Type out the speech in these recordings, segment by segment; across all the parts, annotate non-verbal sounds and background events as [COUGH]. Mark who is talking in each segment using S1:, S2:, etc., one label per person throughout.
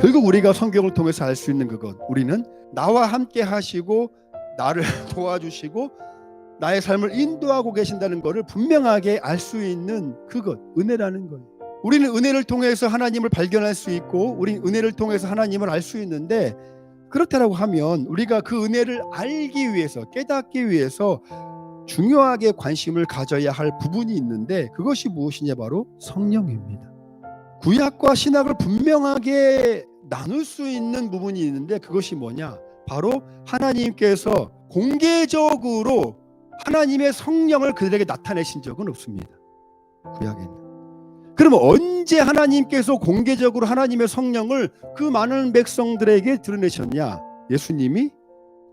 S1: 결국 우리가 성경을 통해서 알 수 있는 그것 우리는 나와 함께 하시고 나를 [LAUGHS] 도와주시고 나의 삶을 인도하고 계신다는 것을 분명하게 알 수 있는 그것 은혜라는 거예요. 우리는 은혜를 통해서 하나님을 발견할 수 있고 우리는 은혜를 통해서 하나님을 알 수 있는데 그렇다라고 하면 우리가 그 은혜를 알기 위해서 깨닫기 위해서 중요하게 관심을 가져야 할 부분이 있는데 그것이 무엇이냐 바로 성령입니다. 구약과 신약을 분명하게 나눌 수 있는 부분이 있는데 그것이 뭐냐? 바로 하나님께서 공개적으로 하나님의 성령을 그들에게 나타내신 적은 없습니다. 구약에는. 그러면 언제 하나님께서 공개적으로 하나님의 성령을 그 많은 백성들에게 드러내셨냐? 예수님이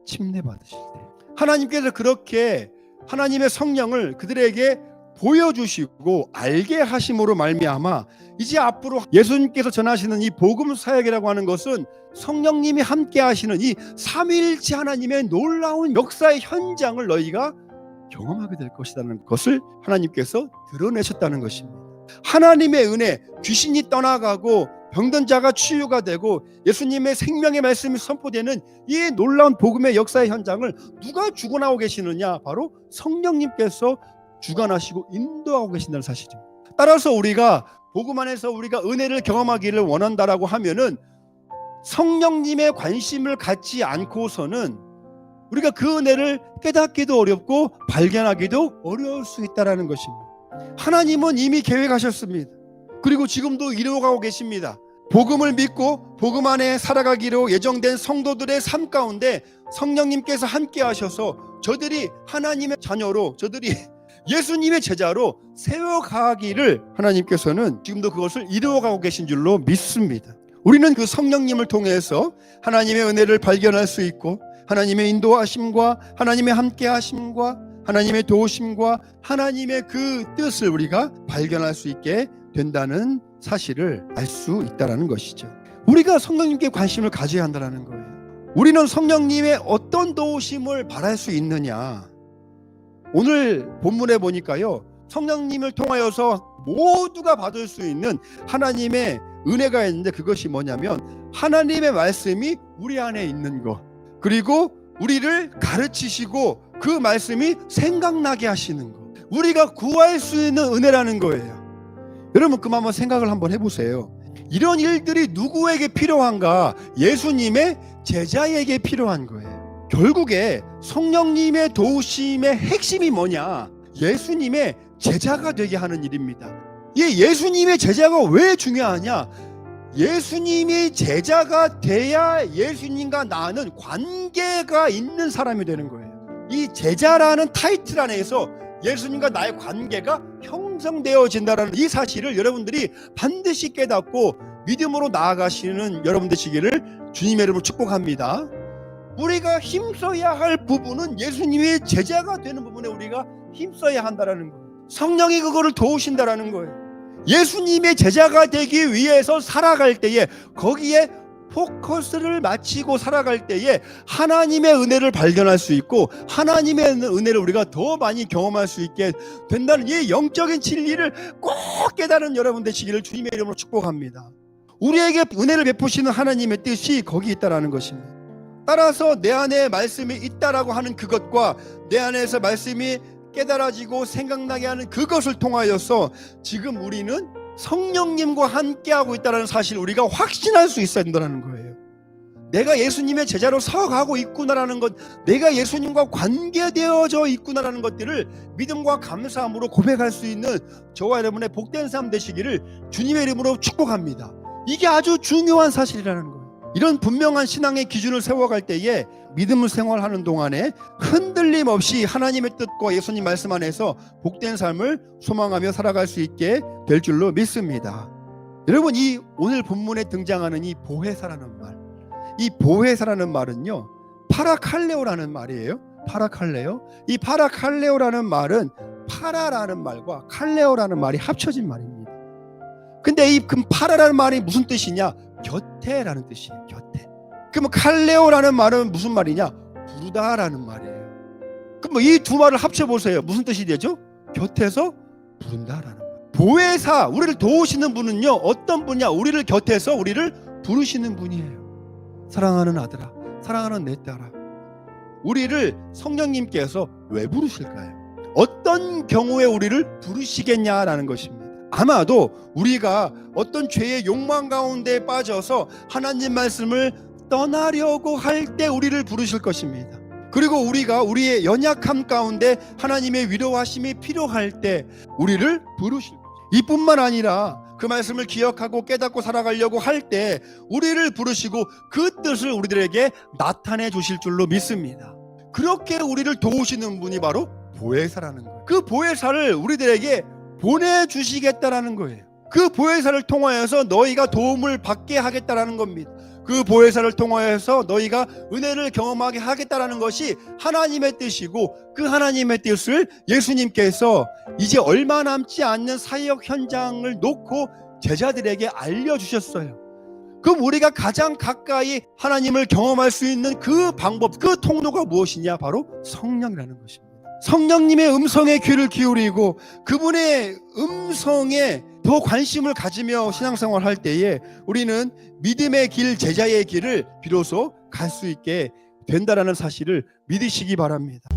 S1: 침례 받으실 때. 하나님께서 그렇게 하나님의 성령을 그들에게 보여주시고 알게 하심으로 말미암아 이제 앞으로 예수님께서 전하시는 이 복음 사역이라고 하는 것은 성령님이 함께 하시는 이 삼위일체 하나님의 놀라운 역사의 현장을 너희가 경험하게 될 것이라는 것을 하나님께서 드러내셨다는 것입니다. 하나님의 은혜, 귀신이 떠나가고 병든 자가 치유가 되고 예수님의 생명의 말씀이 선포되는 이 놀라운 복음의 역사의 현장을 누가 주관하고 계시느냐? 바로 성령님께서 주관하시고 인도하고 계신다는 사실입니다. 따라서 우리가 복음 안에서 우리가 은혜를 경험하기를 원한다라고 하면은 성령님의 관심을 갖지 않고서는 우리가 그 은혜를 깨닫기도 어렵고 발견하기도 어려울 수 있다라는 것입니다. 하나님은 이미 계획하셨습니다. 그리고 지금도 이루어가고 계십니다. 복음을 믿고 복음 안에 살아가기로 예정된 성도들의 삶 가운데 성령님께서 함께 하셔서 저들이 하나님의 자녀로 저들이 예수님의 제자로 세워가기를 하나님께서는 지금도 그것을 이루어가고 계신 줄로 믿습니다. 우리는 그 성령님을 통해서 하나님의 은혜를 발견할 수 있고 하나님의 인도하심과 하나님의 함께하심과 하나님의 도우심과 하나님의 그 뜻을 우리가 발견할 수 있게 된다는 사실을 알 수 있다라는 것이죠. 우리가 성령님께 관심을 가져야 한다는 거예요. 우리는 성령님의 어떤 도우심을 바랄 수 있느냐? 오늘 본문에 보니까요. 성령님을 통하여서 모두가 받을 수 있는 하나님의 은혜가 있는데 그것이 뭐냐면 하나님의 말씀이 우리 안에 있는 것. 그리고 우리를 가르치시고 그 말씀이 생각나게 하시는 것. 우리가 구할 수 있는 은혜라는 거예요. 여러분 그만 한번 생각을 한번 해보세요. 이런 일들이 누구에게 필요한가? 예수님의 제자에게 필요한 거예요. 결국에 성령님의 도우심의 핵심이 뭐냐? 예수님의 제자가 되게 하는 일입니다. 이 예수님의 제자가 왜 중요하냐? 예수님이 제자가 돼야 예수님과 나는 관계가 있는 사람이 되는 거예요. 이 제자라는 타이틀 안에서 예수님과 나의 관계가 형성되어진다는 이 사실을 여러분들이 반드시 깨닫고 믿음으로 나아가시는 여러분 되시기를 주님의 이름으로 축복합니다. 우리가 힘써야 할 부분은 예수님의 제자가 되는 부분에 우리가 힘써야 한다라는 거예요. 성령이 그거를 도우신다라는 거예요. 예수님의 제자가 되기 위해서 살아갈 때에 거기에 포커스를 맞추고 살아갈 때에 하나님의 은혜를 발견할 수 있고 하나님의 은혜를 우리가 더 많이 경험할 수 있게 된다는 이 영적인 진리를 꼭 깨달은 여러분 되시기를 주님의 이름으로 축복합니다. 우리에게 은혜를 베푸시는 하나님의 뜻이 거기 있다라는 것입니다. 따라서 내 안에 말씀이 있다라고 하는 그것과 내 안에서 말씀이 깨달아지고 생각나게 하는 그것을 통하여서 지금 우리는 성령님과 함께하고 있다는 사실을 우리가 확신할 수 있어야 된다는 거예요. 내가 예수님의 제자로 서가고 있구나라는 것, 내가 예수님과 관계되어져 있구나라는 것들을 믿음과 감사함으로 고백할 수 있는 저와 여러분의 복된 삶 되시기를 주님의 이름으로 축복합니다. 이게 아주 중요한 사실이라는 거예요. 이런 분명한 신앙의 기준을 세워갈 때에 믿음을 생활하는 동안에 흔들림 없이 하나님의 뜻과 예수님 말씀 안에서 복된 삶을 소망하며 살아갈 수 있게 될 줄로 믿습니다. 여러분 이 오늘 본문에 등장하는 이 보혜사라는 말, 이 보혜사라는 말은요 파라칼레오라는 말이에요. 파라칼레오. 이 파라칼레오라는 말은 파라라는 말과 칼레오라는 말이 합쳐진 말입니다. 근데 이 그 파라라는 말이 무슨 뜻이냐? 곁에라는 뜻이에요. 곁에. 그러면 칼레오라는 말은 무슨 말이냐? 부르다라는 말이에요. 그럼 이 두 말을 합쳐 보세요. 무슨 뜻이 되죠? 곁에서 부른다라는 말. 보혜사, 우리를 도우시는 분은요. 어떤 분이냐? 우리를 곁에서 우리를 부르시는 분이에요. 사랑하는 아들아, 사랑하는 내 딸아. 우리를 성령님께서 왜 부르실까요? 어떤 경우에 우리를 부르시겠냐라는 것입니다. 아마도 우리가 어떤 죄의 욕망 가운데 빠져서 하나님 말씀을 떠나려고 할 때 우리를 부르실 것입니다. 그리고 우리가 우리의 연약함 가운데 하나님의 위로하심이 필요할 때 우리를 부르실 거예요. 이뿐만 아니라 그 말씀을 기억하고 깨닫고 살아가려고 할 때 우리를 부르시고 그 뜻을 우리들에게 나타내 주실 줄로 믿습니다. 그렇게 우리를 도우시는 분이 바로 보혜사라는 거예요. 그 보혜사를 우리들에게 보내주시겠다라는 거예요. 그 보혜사를 통하여서 너희가 도움을 받게 하겠다라는 겁니다. 그 보혜사를 통하여서 너희가 은혜를 경험하게 하겠다라는 것이 하나님의 뜻이고 그 하나님의 뜻을 예수님께서 이제 얼마 남지 않는 사역 현장을 놓고 제자들에게 알려주셨어요. 그럼 우리가 가장 가까이 하나님을 경험할 수 있는 그 방법, 그 통로가 무엇이냐? 바로 성령이라는 것입니다. 성령님의 음성에 귀를 기울이고 그분의 음성에 더 관심을 가지며 신앙생활 할 때에 우리는 믿음의 길, 제자의 길을 비로소 갈 수 있게 된다라는 사실을 믿으시기 바랍니다.